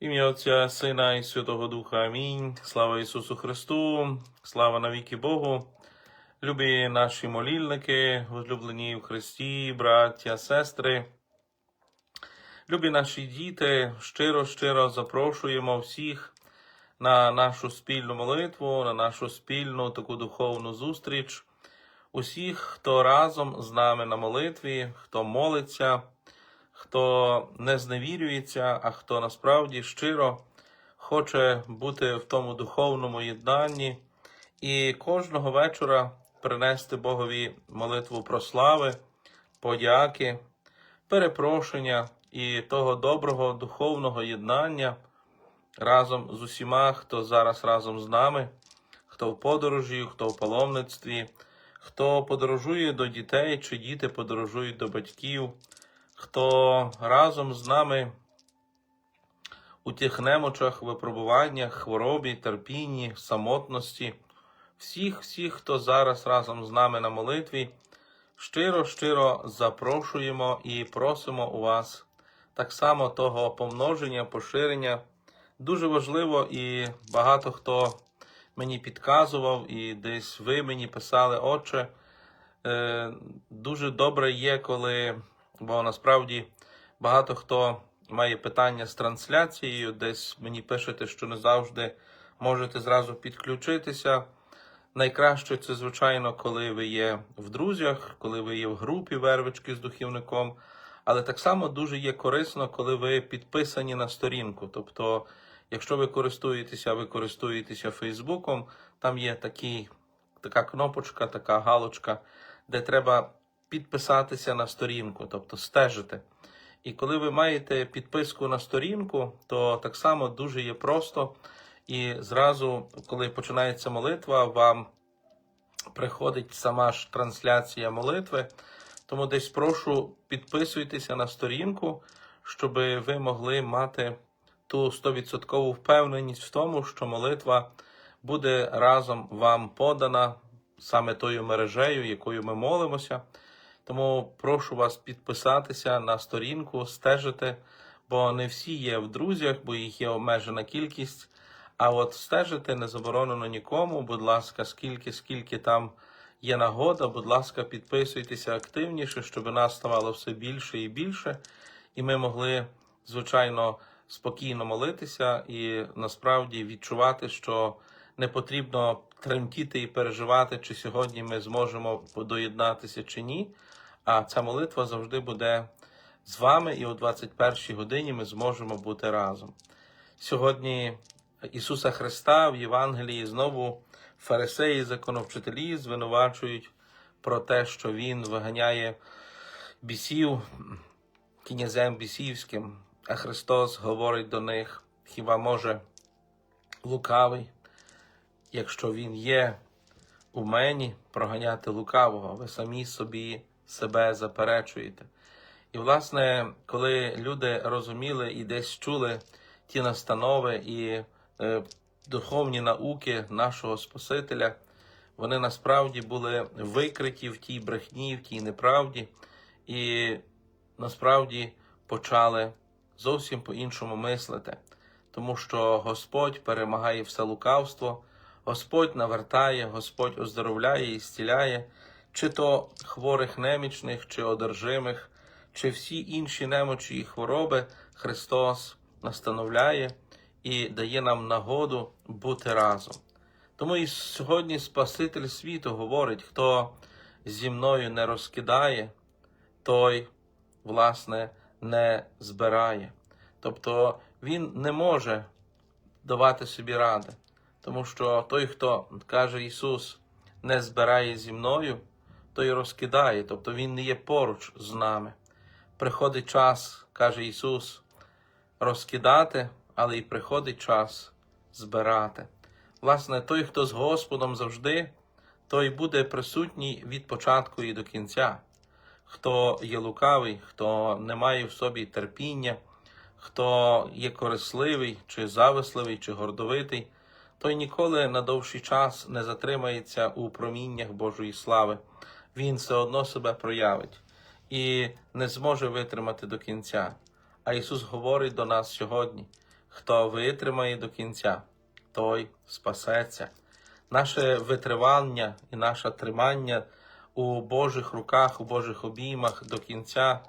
Ім'я Отця, Сина і Святого Духа. Амінь. Слава Ісусу Христу, слава навіки Богу. Любі наші молільники, возлюблені в Христі, браття, сестри. Любі наші діти, щиро-щиро запрошуємо всіх на нашу спільну молитву, на нашу спільну таку духовну зустріч. Усіх, хто разом з нами на молитві, хто молиться, хто не зневірюється, а хто насправді щиро хоче бути в тому духовному єднанні і кожного вечора принести Богові молитву прослави, подяки, перепрошення і того доброго духовного єднання разом з усіма, хто зараз разом з нами, хто в подорожі, хто в паломництві, хто подорожує до дітей, чи діти подорожують до батьків, хто разом з нами у тих немочах, випробуваннях, хворобі, терпінні, самотності, всіх, всіх, хто зараз разом з нами на молитві, щиро, щиро запрошуємо і просимо у вас так само того помноження, поширення. Дуже важливо, і багато хто мені підказував, і десь ви мені писали, Отче, е, дуже добре є, коли, бо насправді багато хто має питання з трансляцією, десь мені пишете, що не завжди можете зразу підключитися. Найкраще це, звичайно, коли ви є в друзях, коли ви є в групі вервички з духівником. Але так само дуже є корисно, коли ви підписані на сторінку. Тобто, якщо ви користуєтеся, ви користуєтеся Фейсбуком, там є такий, така кнопочка, така галочка, де треба підписатися на сторінку, тобто стежити. І коли ви маєте підписку на сторінку, то так само дуже є просто. І зразу, коли починається молитва, вам приходить сама ж трансляція молитви. Тому десь прошу підписуйтеся на сторінку, щоб ви могли мати ту 100% впевненість в тому, що молитва буде разом вам подана саме тою мережею, якою ми молимося. Тому прошу вас підписатися на сторінку, стежити, бо не всі є в друзях, бо їх є обмежена кількість. А от стежити не заборонено нікому. Будь ласка, скільки, скільки там є нагода, будь ласка, підписуйтеся активніше, щоб нас ставало все більше і більше, і ми могли, звичайно, спокійно молитися і насправді відчувати, що не потрібно тремтіти і переживати, чи сьогодні ми зможемо доєднатися чи ні. А ця молитва завжди буде з вами, і о 21 годині ми зможемо бути разом. Сьогодні Ісуса Христа в Євангелії знову фарисеї, законовчителі звинувачують про те, що Він виганяє бісів князем бісівським, а Христос говорить до них, хіба може лукавий, якщо Він є у мені, проганяти лукавого, ви самі собі себе заперечуєте. І, власне, коли люди розуміли і десь чули ті настанови і е, духовні науки нашого Спасителя, вони насправді були викриті в тій брехні, в тій неправді, і насправді почали зовсім по-іншому мислити, тому що Господь перемагає все лукавство, Господь навертає, Господь оздоровляє і зціляє, чи то хворих немічних, чи одержимих, чи всі інші немочі і хвороби Христос настановляє і дає нам нагоду бути разом. Тому і сьогодні Спаситель світу говорить, хто зі мною не розкидає, той, власне, не збирає. Тобто він не може давати собі ради, тому що той, хто каже Ісус, не збирає зі мною, той розкидає, тобто Він не є поруч з нами. Приходить час, каже Ісус, розкидати, але й приходить час збирати. Власне, той, хто з Господом завжди, той буде присутній від початку і до кінця. Хто є лукавий, хто не має в собі терпіння, хто є корисливий, чи зависливий, чи гордовитий, той ніколи на довший час не затримається у проміннях Божої слави. Він все одно себе проявить і не зможе витримати до кінця. А Ісус говорить до нас сьогодні: Хто витримає до кінця, той спасеться. Наше витривання і наше тримання у Божих руках, у Божих обіймах до кінця,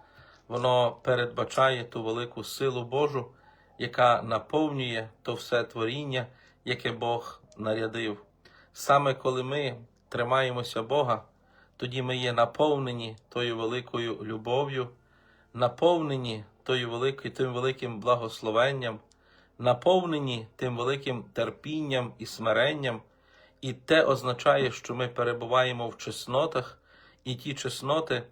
воно передбачає ту велику силу Божу, яка наповнює то все творіння, яке Бог нарядив. Саме коли ми тримаємося Бога, тоді ми є наповнені тою великою любов'ю, наповнені тою великою, тим великим благословенням, наповнені тим великим терпінням і смиренням, і те означає, що ми перебуваємо в чеснотах, і ті чесноти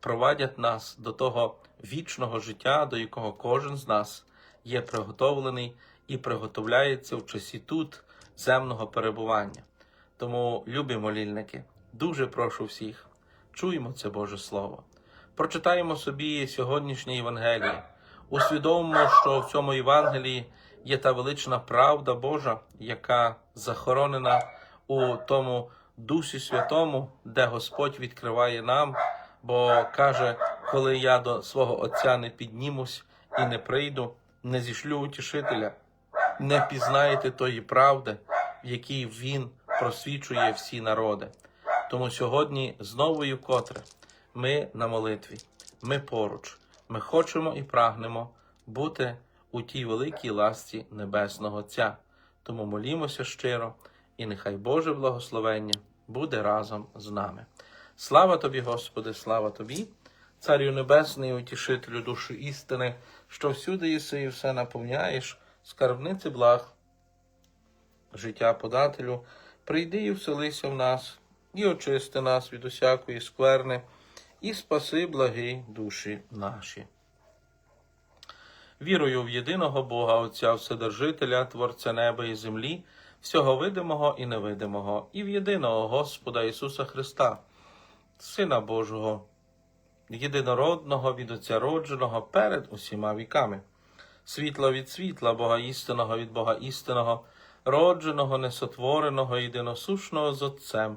провадять нас до того вічного життя, до якого кожен з нас є приготовлений і приготовляється в часі тут земного перебування. Тому, любі молільники, дуже прошу всіх, чуємо це Боже Слово. Прочитаємо собі сьогоднішнє Євангеліє, усвідомимо, що в цьому Євангелії є та велична правда Божа, яка захоронена у тому Дусі Святому, де Господь відкриває нам, бо каже, коли я до свого Отця не піднімусь і не прийду, не зішлю утішителя, не пізнаєте тої правди, в якій Він просвічує всі народи. Тому сьогодні знову і вкотре ми на молитві, ми поруч, ми хочемо і прагнемо бути у тій великій ласті Небесного Отця. Тому молімося щиро, і нехай Боже благословення буде разом з нами. Слава тобі, Господи, слава тобі, Царю Небесний, утішителю душі істини, що всюди єси і все наповняєш, скарбниці благ, життя подателю, прийди і вселися в нас, і очисти нас від усякої скверни, і спаси благі душі наші. Вірую в єдиного Бога Отця Вседержителя, Творця неба і землі, всього видимого і невидимого, і в єдиного Господа Ісуса Христа, Сина Божого, єдинородного від Отця родженого перед усіма віками, світла від світла, Бога істинного від Бога істинного, родженого, несотвореного, єдиносушного з Отцем,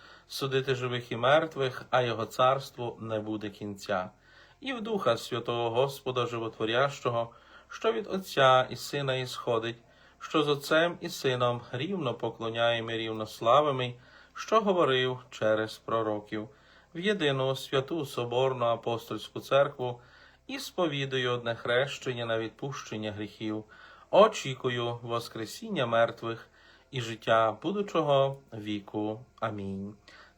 судити живих і мертвих, а його царству не буде кінця, і в Духа Святого Господа Животворящого, що від Отця і Сина ісходить, що з Отцем і Сином рівно поклоняємо рівно славимо, що говорив через пророків, в єдину святу Соборну апостольську церкву і сповідую одне хрещення на відпущення гріхів, очікую Воскресіння мертвих і життя будучого віку. Амінь.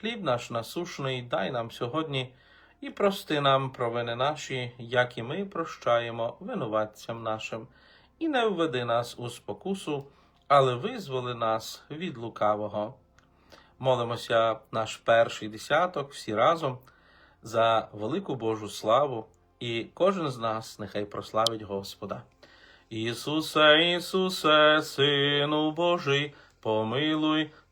Хліб наш насушний дай нам сьогодні і прости нам провини наші, як і ми прощаємо винуватцям нашим, і не введи нас у спокусу, але визволи нас від лукавого. Молимося наш перший десяток всі разом. за велику Божу славу, і кожен з нас нехай прославить Господа. Ісусе, Ісусе, Сину Божий, помилуй,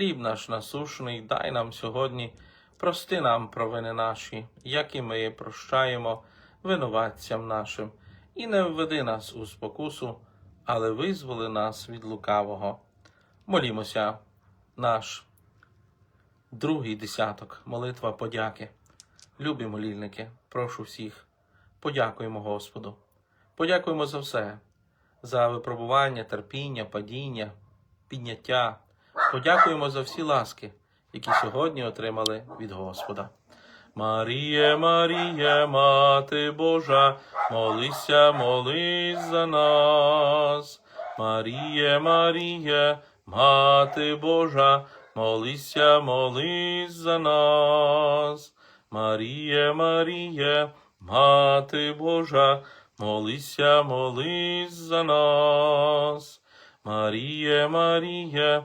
Хліб наш насушний, дай нам сьогодні, прости нам провини наші, як і ми прощаємо винуватцям нашим, і не введи нас у спокусу, але визволи нас від лукавого. Молімося, наш другий десяток, молитва подяки. Любі молільники, прошу всіх, подякуємо Господу. Подякуємо за все, за випробування, терпіння, падіння, підняття. Подякуємо за всі ласки, які сьогодні отримали від Господа. Маріє, Маріє, Мати Божа, молися, молись за нас. Маріє, Маріє, Мати Божа, молися, молись за нас. Маріє, Маріє, Мати Божа, молися, молись за нас. Маріє, Маріє,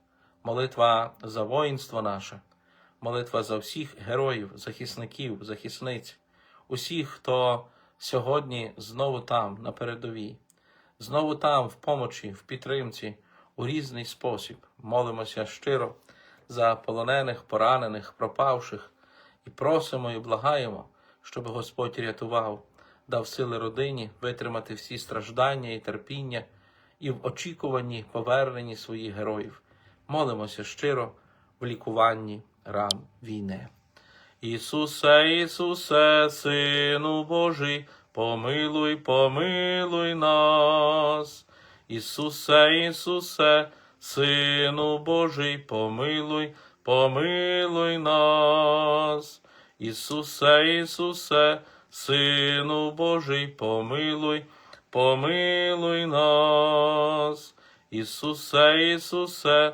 Молитва за воїнство наше, молитва за всіх героїв, захисників, захисниць, усіх, хто сьогодні знову там, на передовій, знову там, в помочі, в підтримці, у різний спосіб. Молимося щиро за полонених, поранених, пропавших і просимо і благаємо, щоб Господь рятував, дав сили родині витримати всі страждання і терпіння і в очікуванні поверненні своїх героїв. Молимося щиро в лікуванні ран війни. Ісусе, Ісусе, Сину Божий, помилуй, помилуй нас. Ісусе, Ісусе, Сину Божий, помилуй, помилуй нас. Ісусе, Ісусе, Сину Божий, помилуй, помилуй нас. Ісусе, Ісусе,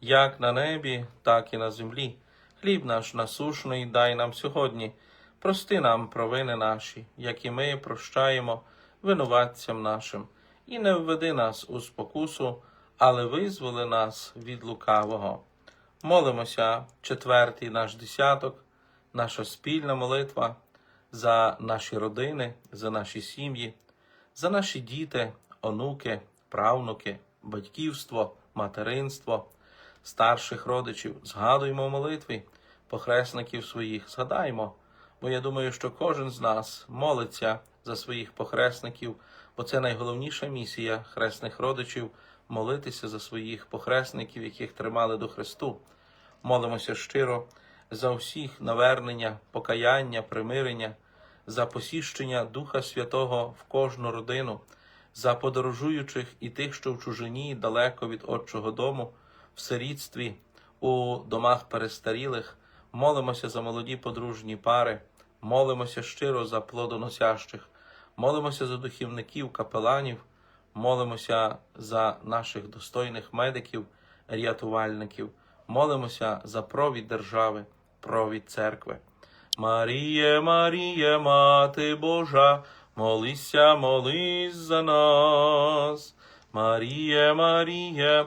як на небі, так і на землі. Хліб наш насушний дай нам сьогодні. Прости нам провини наші, як і ми прощаємо винуватцям нашим, і не введи нас у спокусу, але визволи нас від лукавого. Молимося, четвертий наш десяток, наша спільна молитва за наші родини, за наші сім'ї, за наші діти, онуки, правнуки, батьківство, материнство, старших родичів. Згадуємо в молитві похресників своїх, згадаймо. Бо я думаю, що кожен з нас молиться за своїх похресників, бо це найголовніша місія хресних родичів молитися за своїх похресників, яких тримали до Христу. Молимося щиро за всіх навернення, покаяння, примирення, за посіщення Духа Святого в кожну родину, за подорожуючих і тих, що в чужині далеко від Отчого дому, в сирітстві, у домах перестарілих. Молимося за молоді подружні пари, молимося щиро за плодоносящих, молимося за духівників, капеланів, молимося за наших достойних медиків, рятувальників, молимося за провід держави, провід церкви. Маріє, Маріє, Мати Божа, молися, молись за нас. Маріє, Маріє,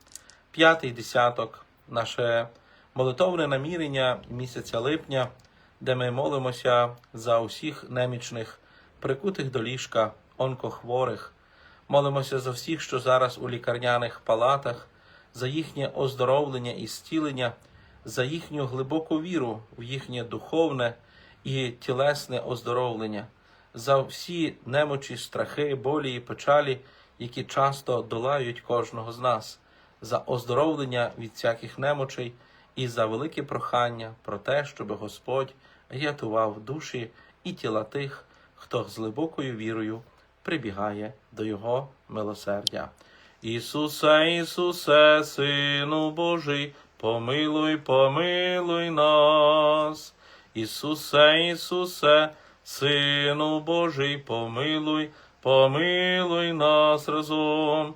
п'ятий десяток, наше молитовне намірення місяця липня, де ми молимося за усіх немічних, прикутих до ліжка, онкохворих. Молимося за всіх, що зараз у лікарняних палатах, за їхнє оздоровлення і зцілення, за їхню глибоку віру в їхнє духовне і тілесне оздоровлення, за всі немочі, страхи, болі і печалі, які часто долають кожного з нас, за оздоровлення від всяких немочей і за велике прохання про те, щоб Господь рятував душі і тіла тих, хто з глибокою вірою прибігає до Його милосердя. Ісусе, Ісусе, Сину Божий, помилуй, помилуй нас. Ісусе, Ісусе, Сину Божий, помилуй, помилуй нас разом.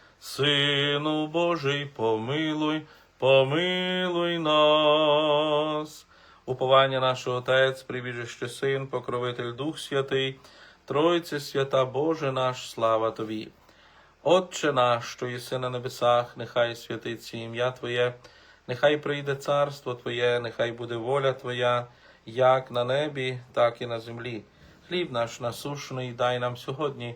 Сину Божий, помилуй, помилуй нас. Уповання наш Отець, прибіжище Син, покровитель Дух Святий, Тройце свята Боже наш, слава Тобі. Отче наш, що єси на небесах, нехай святиться ім'я Твоє, нехай прийде царство Твоє, нехай буде воля Твоя, як на небі, так і на землі. Хліб наш насушний дай нам сьогодні.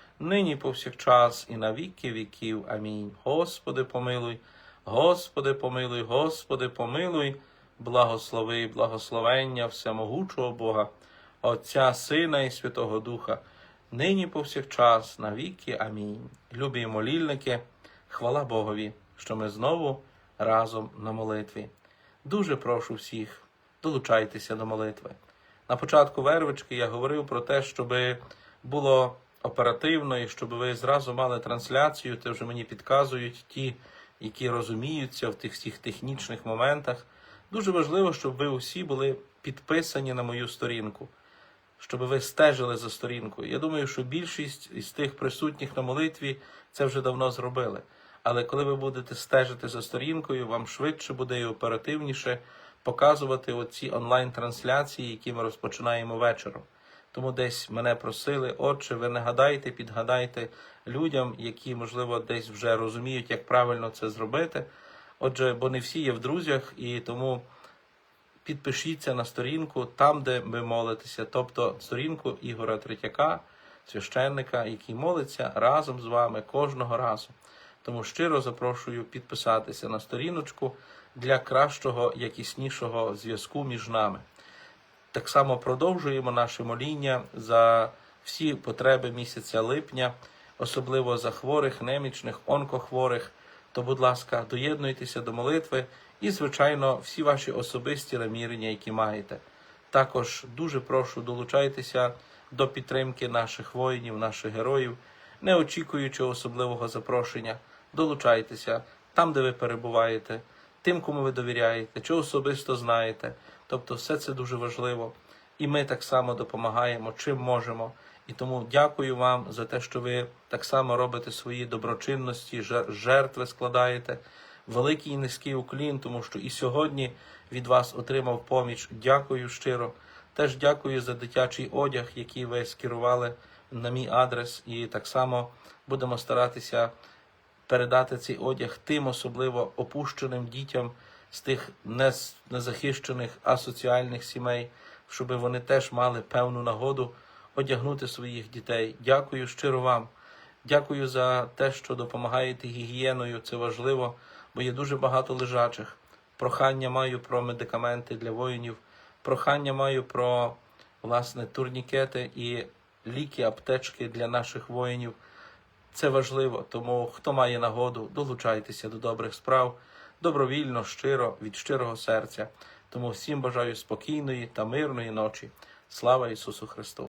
нині повсякчас, і на віки віків. Амінь. Господи, помилуй, Господи, помилуй, Господи, помилуй, благослови, благословення всемогучого Бога, Отця, Сина і Святого Духа, нині повсякчас, на віки. Амінь. Любі молільники, хвала Богові, що ми знову разом на молитві. Дуже прошу всіх, долучайтеся до молитви. На початку вервички я говорив про те, щоб було оперативно і щоб ви зразу мали трансляцію, те вже мені підказують ті, які розуміються в тих всіх технічних моментах. Дуже важливо, щоб ви усі були підписані на мою сторінку, щоб ви стежили за сторінкою. Я думаю, що більшість із тих присутніх на молитві це вже давно зробили. Але коли ви будете стежити за сторінкою, вам швидше буде і оперативніше показувати оці онлайн-трансляції, які ми розпочинаємо вечором. Тому десь мене просили, отче, ви нагадайте, підгадайте людям, які, можливо, десь вже розуміють, як правильно це зробити. Отже, бо не всі є в друзях, і тому підпишіться на сторінку там, де ви молитеся, тобто сторінку Ігора Третяка. священника, який молиться разом з вами кожного разу. Тому щиро запрошую підписатися на сторіночку для кращого, якіснішого зв'язку між нами. Так само продовжуємо наше моління за всі потреби місяця липня, особливо за хворих, немічних, онкохворих. То, будь ласка, доєднуйтеся до молитви і, звичайно, всі ваші особисті намірення, які маєте. Також дуже прошу долучайтеся до підтримки наших воїнів, наших героїв, не очікуючи особливого запрошення. Долучайтеся там, де ви перебуваєте, тим, кому ви довіряєте, чи особисто знаєте. Тобто, все це дуже важливо. І ми так само допомагаємо, чим можемо. І тому дякую вам за те, що ви так само робите свої доброчинності, жертви складаєте. Великий і низький уклін, тому що і сьогодні від вас отримав поміч. Дякую щиро. Теж дякую за дитячий одяг, який ви скерували на мій адрес, і так само будемо старатися передати цей одяг тим, особливо опущеним дітям з тих незахищених асоціальних сімей, щоб вони теж мали певну нагоду одягнути своїх дітей. Дякую щиро вам. Дякую за те, що допомагаєте гігієною. Це важливо, бо є дуже багато лежачих. Прохання маю про медикаменти для воїнів. Прохання маю про власне турнікети і ліки, аптечки для наших воїнів. Це важливо, тому хто має нагоду, долучайтеся до добрих справ добровільно, щиро, від щирого серця. Тому всім бажаю спокійної та мирної ночі. Слава Ісусу Христу!